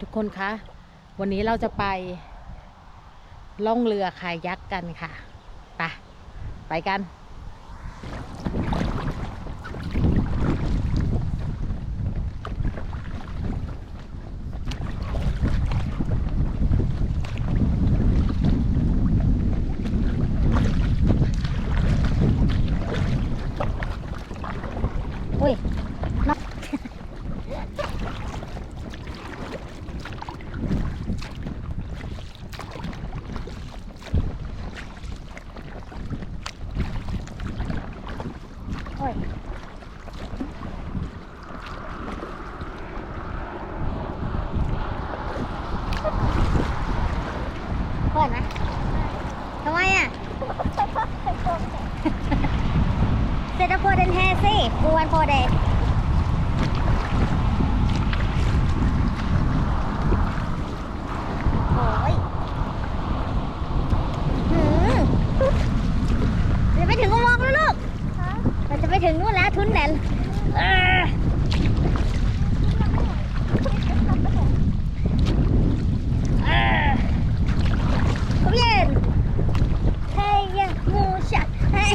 ทุกคนคะ วันนี้เราจะไปล่องเรือคายักกันค่ะ ไป ไปกัน โอ้ยเปิดไหมทำไมอะเซตโฟเดนแฮสิกูวันโฟเดนโอ้ยหืมจะไปถึงอุโมงค์แล้วลูก มันจะไปถึงนู่นแล้วทุนแดนเออเออ Kom igen! Heja morsan! Hej!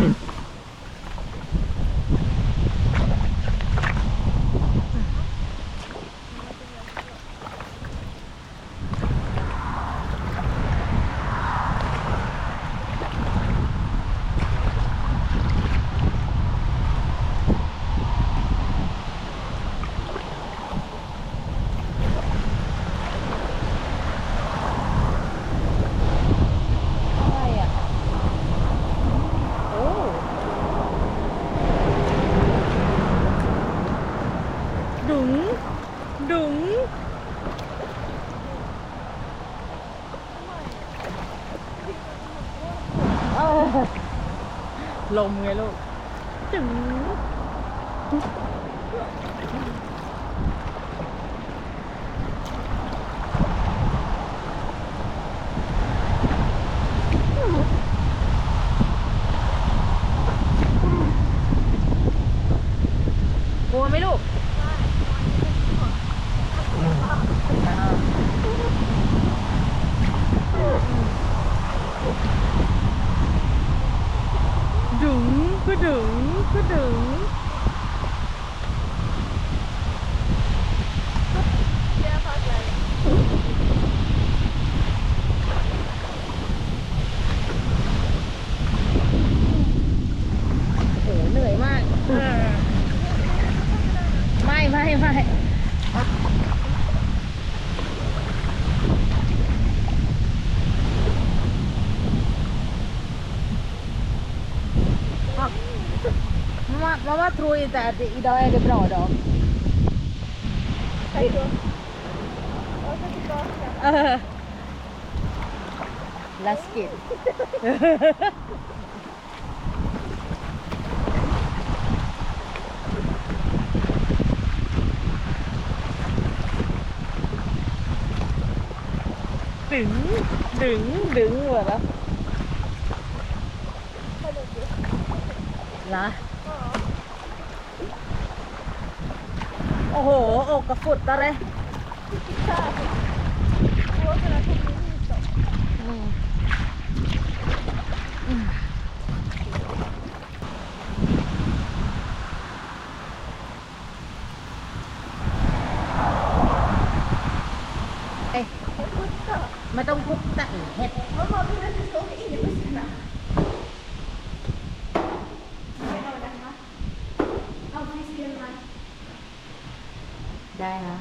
อ ดุ๋งดุ๋งเออลมไงลูกดึ๋งกลัวไหมลูก ดึงก็ดึง ก็ Mamma tror inte att idag är det bra dag. Hej då. Åka tillbaka. Läskigt. Dung, dung, dung bara. Va? Ja. โอ้โห อกกระฟุดตะเลยไม่ต้องพุกแต่เห็ด ได้นะ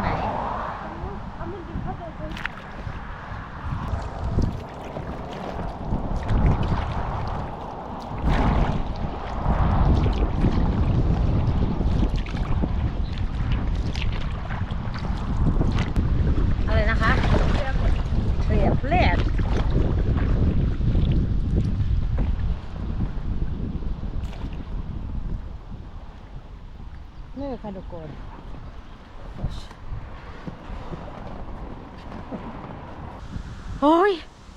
ไหน อะไรนะคะเรียบเรียบนี่ค่ะ ทุกคนโอ้ย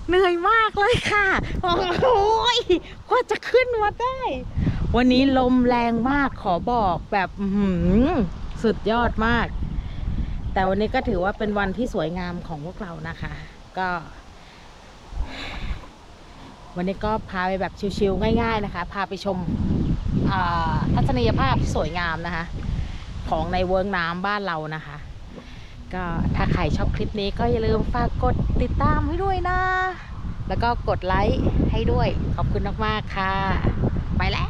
เหนื่อยมากเลยค่ะ โอ้ยกว่าจะขึ้นมาได้ วันนี้ลมแรงมากขอบอกแบบสุดยอดมาก แต่วันนี้ก็ถือว่าเป็นวันที่สวยงามของพวกเรานะคะ ก็ วันนี้ก็พาไปแบบชิลๆง่าย ๆ นะคะ พาไปชมทัศนียภาพที่สวยงามนะคะ ของในเวิร์กน้ำบ้านเรานะคะ ก็ถ้าใครชอบคลิปนี้ก็อย่าลืมฝากกดติดตามให้ด้วยนะ แล้วก็กดไลค์ให้ด้วย ขอบคุณมากๆค่ะ ไปแล้ว